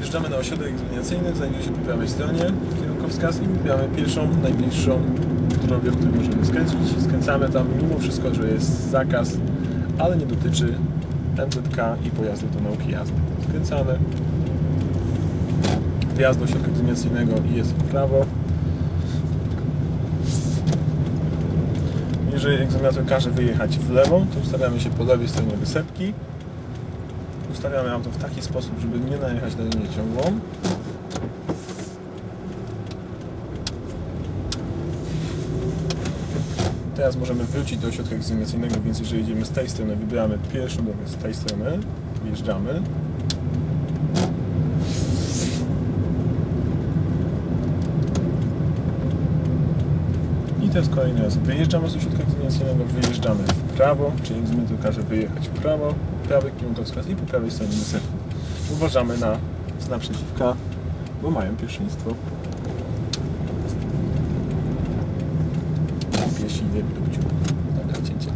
Wjeżdżamy na ośrodek egzaminacyjny, znajduje się po prawej stronie kierunkowskaz i wybieramy pierwszą, najbliższą drogę, w której możemy skręcić. Skręcamy tam mimo wszystko, że jest zakaz, ale nie dotyczy MZK i pojazdów do nauki jazdy. Skręcamy. Wjazd do ośrodka egzaminacyjnego i jest w prawo. Jeżeli egzaminator każe wyjechać w lewo, to ustawiamy się po lewej stronie wysepki. Ustawiamy auto w taki sposób, żeby nie najechać na linię ciągłą. Teraz możemy wrócić do ośrodka egzaminacyjnego, więc jeżeli idziemy z tej strony, wybieramy pierwszą drogę z tej strony, wjeżdżamy. I teraz kolejny raz wyjeżdżamy z ośrodka egzaminacyjnego, wyjeżdżamy w prawo, czyli egzaminator każe wyjechać w prawo, prawy kierunkowskaz i po prawej stronie wysepki. Uważamy na znak przeciwka, bo mają pierwszeństwo. Piesi nie dupciu. Dobra, cięcie.